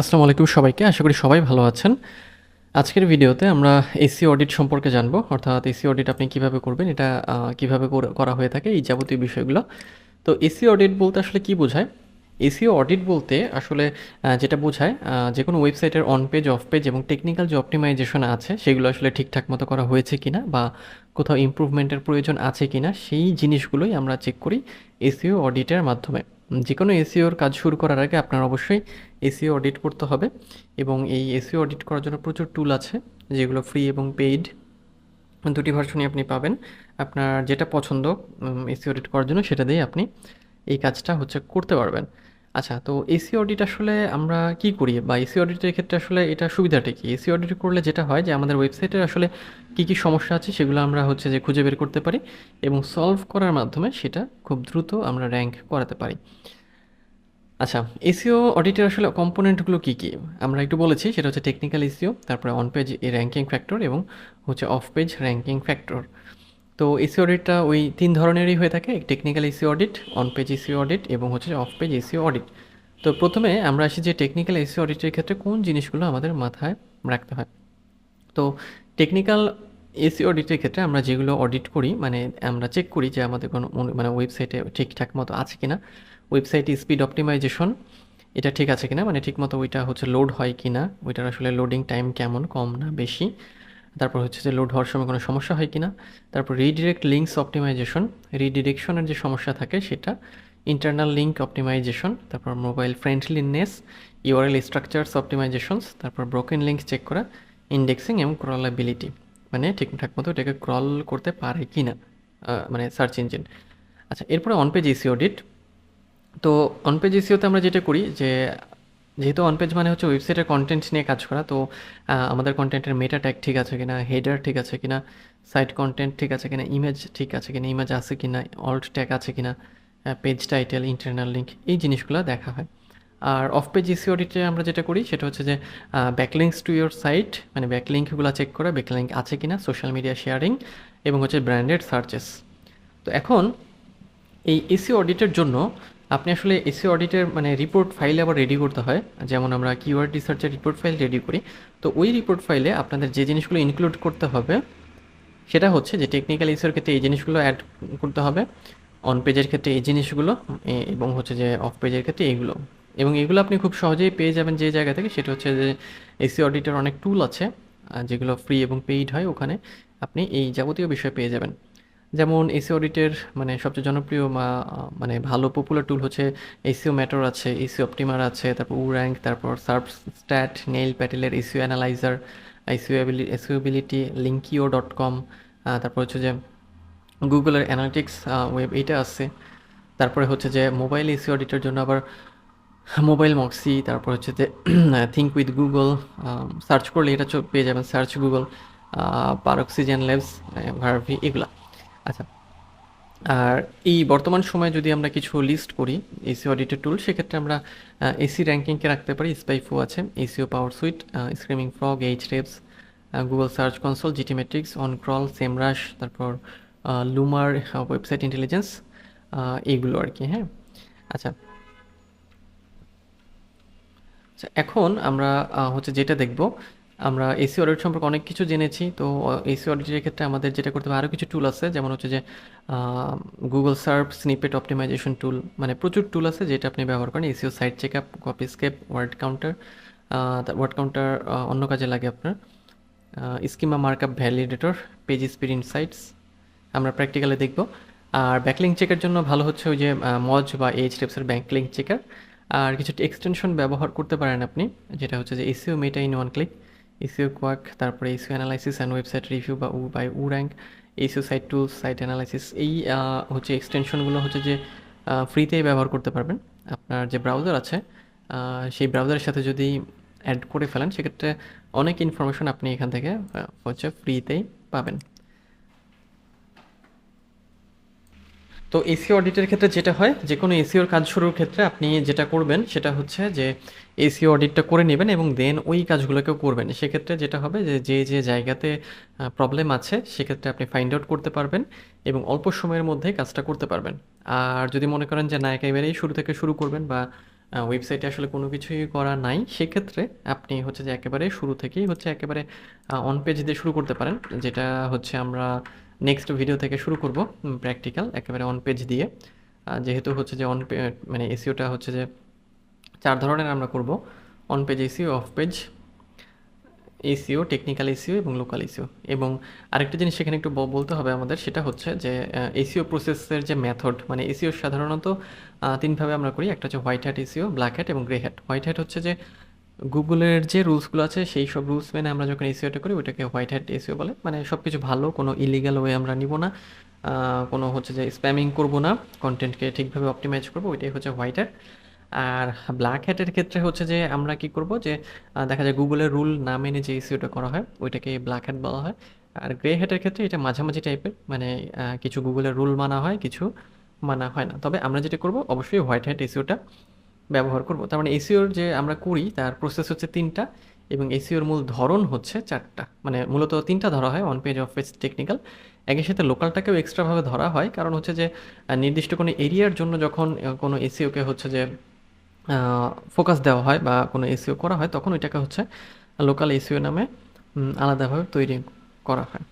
আসসালামু আলাইকুম সবাইকে, আশা করি সবাই ভালো আছেন। আজকের ভিডিওতে আমরা এসি অডিট সম্পর্কে জানব, অর্থাৎ এসি অডিট আপনি কীভাবে করবেন, এটা কীভাবে করা হয়ে থাকে, এই যাবতীয় বিষয়গুলো। তো এসি অডিট বলতে আসলে কি বোঝায়? এসিও অডিট বলতে আসলে যেটা বোঝায় যে কোনো ওয়েবসাইটের অন পেজ অফ পেজ এবং টেকনিক্যাল যে অপটিমাইজেশন আছে, সেগুলো আসলে ঠিকঠাক মতো করা হয়েছে কিনা বা কোথাও ইমপ্রুভমেন্টের প্রয়োজন আছে কি না সেই জিনিসগুলোই আমরা চেক করি এসিও অডিটের মাধ্যমে। যে কোনো এসিওর কাজ শুরু করার আগে আপনার অবশ্যই এসিও অডিট করতে হবে এবং এই এসিও অডিট করার জন্য প্রচুর টুল আছে, যেগুলো ফ্রি এবং পেইড দুটি ভার্সনই আপনি পাবেন। আপনার যেটা পছন্দ এসিও অডিট করার জন্য সেটা দিয়ে আপনি এই কাজটা হচ্ছে করতে পারবেন। আচ্ছা তো এসি অডিট আসলে আমরা কি করি? বা এসি অডিটের ক্ষেত্রে আসলে এটা সুবিধাটা কি? এসি অডিট করলে যেটা হয় যে আমাদের ওয়েবসাইটের আসলে কি কি সমস্যা আছে সেগুলো আমরা হচ্ছে যে খুঁজে বের করতে পারি এবং সলভ করার মাধ্যমে সেটা খুব দ্রুত আমরা র্যাঙ্ক করাতে পারি। আচ্ছা এসিও অডিটের আসলে কম্পোনেন্টগুলো কী কী? আমরা একটু বলেছি, সেটা হচ্ছে টেকনিক্যাল এসিও তারপরে অন পেজ র্যাঙ্কিং ফ্যাক্টর এবং হচ্ছে অফ পেজ র্যাঙ্কিং ফ্যাক্টর তো এসি অডিটটা ওই তিন ধরনেরই হয়ে থাকে। Technical SEO audit on page SEO audit এবং হচ্ছে অফ পেজ এসি অডিট। তো প্রথমে আমরা আসি যে টেকনিক্যাল এসি অডিটের ক্ষেত্রে কোন জিনিসগুলো আমাদের মাথায় রাখতে হয়। তো টেকনিক্যাল এসি অডিটের ক্ষেত্রে আমরা যেগুলো অডিট করি মানে আমরা চেক করি যে আমাদের কোনো মানে ওয়েবসাইটে ঠিকঠাক মতো আছে কিনা। ওয়েবসাইটে স্পিড অপটিমাইজেশন এটা ঠিক আছে কিনা? মানে ঠিক মতো ওইটা হচ্ছে লোড হয় কিনা? ওইটার আসলে লোডিং টাইম কেমন, কম না বেশি? তারপর হচ্ছে যে লোড হওয়ার সময় কোনো সমস্যা হয় কি না তারপর রিডিরেক্ট লিঙ্কস অপটিমাইজেশন রিডিরেকশনের যে সমস্যা থাকে সেটা ইন্টারনাল লিঙ্ক অপটিমাইজেশন তারপর mobile friendliness URL structures optimizations তারপর ব্রোকেন লিঙ্ক চেক করা ইন্ডেক্সিং এবং ক্রলাবিলিটি মানে ঠিকঠাক মতো এটাকে ক্রল করতে পারে কি না মানে সার্চ ইঞ্জিন আচ্ছা এরপরে অন পেজ এসি অডিট তো অন পেজ এসিওতে আমরা যেটা করি যে যেহেতু অন পেজ মানে হচ্ছে ওয়েবসাইটের কন্টেন্ট নিয়ে কাজ করা, তো আমাদের কন্টেন্টের মেটা ট্যাগ ঠিক আছে কিনা হেডার ঠিক আছে কিনা সাইট কন্টেন্ট ঠিক আছে কিনা ইমেজ ঠিক আছে কিনা ইমেজ আছে কিনা অল্ট ট্যাগ আছে কিনা পেজ টাইটেল ইন্টারনাল লিঙ্ক এই জিনিসগুলো দেখা হয়। আর অফ পেজ ইসি অডিটে আমরা যেটা করি, সেটা হচ্ছে যে ব্যাকলিঙ্কস টু ইয়োর সাইট মানে ব্যাকলিঙ্কগুলো চেক করা ব্যাকলিঙ্ক আছে কিনা সোশ্যাল মিডিয়া শেয়ারিং এবং হচ্ছে ব্র্যান্ডেড সার্চেস তো এখন, এই এসি অডিটের জন্য আপনি আসলে এসি অডিটের মানে রিপোর্ট ফাইল আবার রেডি করতে হয়। যেমন আমরা কিওয়ার্ড রিসার্চের রিপোর্ট ফাইল রেডি করি। তো ওই রিপোর্ট ফাইলে আপনাদের যে জিনিসগুলো ইনক্লুড করতে হবে, সেটা হচ্ছে যে টেকনিক্যাল ইস্যুর ক্ষেত্রে এই জিনিসগুলো অ্যাড করতে হবে। অন পেজের ক্ষেত্রে এই জিনিসগুলো এবং হচ্ছে যে অফ পেজের ক্ষেত্রে এইগুলো এবং এগুলো আপনি খুব সহজেই পেয়ে যাবেন যে জায়গা থেকে, সেটা হচ্ছে যে এসি অডিটের অনেক টুল আছে যেগুলো ফ্রি এবং পেইড হয়, ওখানে আপনি এই যাবতীয় বিষয় পেয়ে যাবেন। যেমন এসি অডিটের মানে সবচেয়ে জনপ্রিয় মানে ভালো পপুলার টুল হচ্ছে এসিও ম্যাটর আছে এসি অপটিমার আছে, তারপর উ র্যাঙ্ক তারপর সার্ভ স্ট্যাট নেইল প্যাটেলের SEO analyser SEO SEOability Linkio dot com তারপর হচ্ছে যে গুগলের অ্যানালিটিক্স ওয়েব এইটা আছে। তারপরে হচ্ছে যে মোবাইল এসি অডিটের জন্য আবার মোবাইল মক্সি তারপর হচ্ছে যে থিঙ্ক উইথ গুগল সার্চ করলে এটা পেয়ে যাবেন। সার্চ গুগল পারক্সিজেন ল্যাবস ভার্ভি এগুলা। আচ্ছা। আর এই বর্তমান সময়ে যদি আমরা কিছু লিস্ট করি এসি অডিটের টুল সেক্ষেত্রে আমরা এসি র্যাঙ্কিংকে রাখতে পারি। স্পাইফো আছে SEO PowerSuite Screaming Frog Ahrefs Google Search Console GT metrix OnCrawl Semrush তারপর লুমার ওয়েবসাইট ইন্টেলিজেন্স এইগুলো আর কি হ্যাঁ? আচ্ছা। আচ্ছা এখন আমরা হচ্ছে যেটা দেখব আমরা এসি অডিট সম্পর্কে অনেক কিছু জেনেছি। তো এসি অডিটের ক্ষেত্রে আমাদের যেটা করতে হবে আরও কিছু টুল আছে। যেমন হচ্ছে যে Google search snippet optimisation tool মানে প্রচুর টুল আছে যেটা আপনি ব্যবহার করেন। SEO site check up Copyscape word counter word counter অন্য কাজে লাগে আপনার। Schema markup validator page speed insights আমরা প্র্যাকটিক্যালে দেখব। আর ব্যাকলিং চেকের জন্য ভালো হচ্ছে ওই যে মজ বা এইচ টেপসের ব্যাকলিং চেকার আর কিছু এক্সটেনশন ব্যবহার করতে পারেন আপনি, যেটা হচ্ছে যে SEO meta in one click SEOquake তারপরে SEO analysis and website review বা উ by WooRank SEO site tools site analysis এই হচ্ছে এক্সটেনশনগুলো হচ্ছে যে ফ্রিতেই ব্যবহার করতে পারবেন। আপনার যে ব্রাউজার আছে সেই ব্রাউজারের সাথে যদি অ্যাড করে ফেলেন, সেক্ষেত্রে অনেক ইনফরমেশন আপনি এখান থেকে হচ্ছে ফ্রিতেই পাবেন। তো এসি অডিটের ক্ষেত্রে যেটা হয় যে কোনো এসিওর কাজ শুরুর ক্ষেত্রে আপনি যেটা করবেন সেটা হচ্ছে যে এসিও অডিটটা করে নেবেন এবং দেন ওই কাজগুলোকেও করবেন। সেক্ষেত্রে যেটা হবে যে যে যে জায়গাতে প্রবলেম আছে, সেক্ষেত্রে আপনি ফাইন্ড আউট করতে পারবেন এবং অল্প সময়ের মধ্যে কাজটা করতে পারবেন। আর যদি মনে করেন যে না, একেবারেই শুরু থেকে শুরু করবেন বা ওয়েবসাইটে আসলে কোনো কিছুই করা নাই, সেক্ষেত্রে আপনি হচ্ছে যে একেবারে শুরু থেকেই হচ্ছে একেবারে অন পেজ দিয়ে শুরু করতে পারেন। যেটা হচ্ছে আমরা নেক্সট ভিডিও থেকে শুরু করব প্র্যাকটিক্যাল একেবারে অন পেজ দিয়ে। যেহেতু হচ্ছে যে অন মানে এসিওটা হচ্ছে যে চার ধরনের আমরা করব। On page SEO off page SEO technical SEO এবং লোকাল এসিও এবং আরেকটা জিনিস সেখানে একটু বলতে হবে আমাদের, সেটা হচ্ছে যে এসিও প্রসেসের যে মেথড মানে এসিও সাধারণত তিনভাবে আমরা করি। একটা হচ্ছে white hat SEO black hat এবং গ্রে হ্যাট হোয়াইট হ্যাট হচ্ছে যে গুগলের যে রুলসগুলো আছে, সেই সব রুলস মেনে আমরা যখন এসিওটা করি, ওটাকে হোয়াইট হ্যাট এসিও বলে। মানে সব কিছু ভালো, কোনো ইলিগাল ওয়ে আমরা নিব না। কোনো হচ্ছে যে স্প্যামিং করব না। কন্টেন্টকে ঠিকভাবে অপটিমাইজ করব, ওইটাই হচ্ছে হোয়াইট হ্যাট আর ব্ল্যাক হ্যাটের ক্ষেত্রে হচ্ছে যে আমরা কি করব যে দেখা যায় গুগলের রুল না মেনে যে ইস্যুটা করা হয়, ওইটাকে ব্ল্যাক হ্যাট বলা হয়। আর গ্রে হ্যাটের ক্ষেত্রে এটা মাঝামাঝি টাইপের মানে কিছু গুগলের রুল মানা হয়, কিছু মানা হয় না। তবে আমরা যেটা করব, অবশ্যই হোয়াইট হ্যাট ইস্যুটা ব্যবহার করব। তার মানে এসিওর যে আমরা করি, তার প্রসেস হচ্ছে তিনটা এবং এসিওর মূল ধরন হচ্ছে চারটা। মানে মূলত তিনটা ধরা হয় on page off page technical একই সাথে লোকালটাকেও এক্সট্রাভাবে ধরা হয়, কারণ হচ্ছে যে নির্দিষ্ট কোনো এরিয়ার জন্য যখন কোনো এসিওকে হচ্ছে যে ফোকাস দেওয়া হয় বা কোনো এসিও করা হয়, তখন ওইটাকে হচ্ছে লোকাল এসিও নামে আলাদাভাবে তৈরি করা হয়।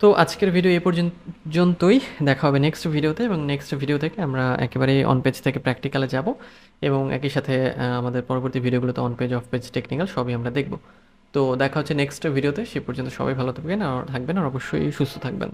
তো আজকের ভিডিও এ পর্যন্তই। দেখা হবে নেক্সট ভিডিওতে এবং নেক্সট ভিডিও থেকে আমরা একেবারে অন পেজ থেকে প্র্যাকটিক্যালে যাব এবং একই সাথে আমাদের পরবর্তী ভিডিওগুলোতে on page off page technical সবই আমরা দেখব। তো দেখা হচ্ছে নেক্সট ভিডিওতে সে পর্যন্ত সবাই ভালো থাকবেন আর থাকবেন আর অবশ্যই সুস্থ থাকবেন।